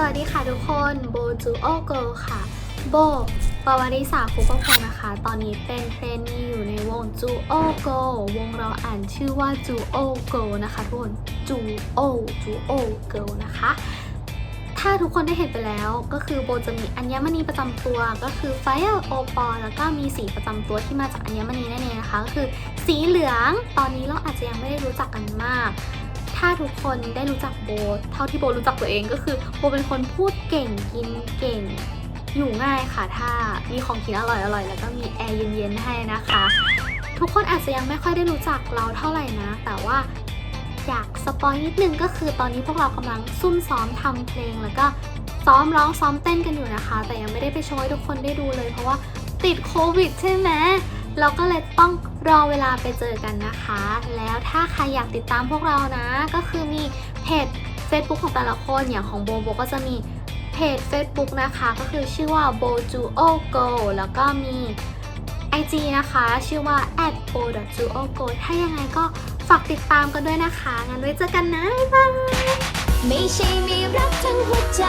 สวัสดีค่ะทุกคนโบจูโอเกิลค่ะ โบปวาริสาคุปพงศ์นะคะ ตอนนี้เป็นเทรนนีอยู่ในวงจูโอเกลวงเราอ่านชื่อว่าจูโอเกลนะคะทุกคนจูโอจูโอเกิลนะคะ ถ้าทุกคนได้เห็นไปแล้วก็คือโบจะมีอัญมณีประจำตัวก็คือ Fire o p a l แล้วก็มีสีประจำตัวที่มาจากอัญมณีนั่นเองนะคะก็คือสีเหลืองตอนนี้เราอาจจะยังไม่ได้รู้จักกันมาก ถ้าทุกคนได้รู้จักโบ เท่าที่โบรู้จักตัวเองก็คือโบเป็นคนพูดเก่งกินเก่ง อยู่ง่ายค่ะ ถ้ามีของกินอร่อยๆแล้วก็มีแอร์เย็นๆให้นะคะ ทุกคนอาจจะยังไม่ค่อยได้รู้จักเราเท่าไหร่นะ แต่ว่าอยากสปอยนิดนึงก็คือตอนนี้พวกเรากำลังซุ่มซ้อมทำเพลงแล้วก็ซ้อมร้องซ้อมเต้นกันอยู่นะคะ แต่ยังไม่ได้ไปโชว์ให้ทุกคนได้ดูเลยเพราะว่าติดโควิดใช่ไหม เราก็เลยต้องรอเวลาไปเจอกันนะคะ แล้วถ้าใครอยากติดตามพวกเรานะ ก็คือมีเพจ Facebook ของแต่ละคนอย่างของโบโบก็จะมีเพจ Facebook นะคะ ก็คือชื่อว่า b o j u o go แล้วก็มี IG นะคะ ชื่อว่า b o j u o go ถ้ายังไงก็ฝากติดตามกันด้วยนะคะ งั้นไว้เจอกันนะ บ๊ายบาย ไม่ใช่มีรักทั้งหัวใจ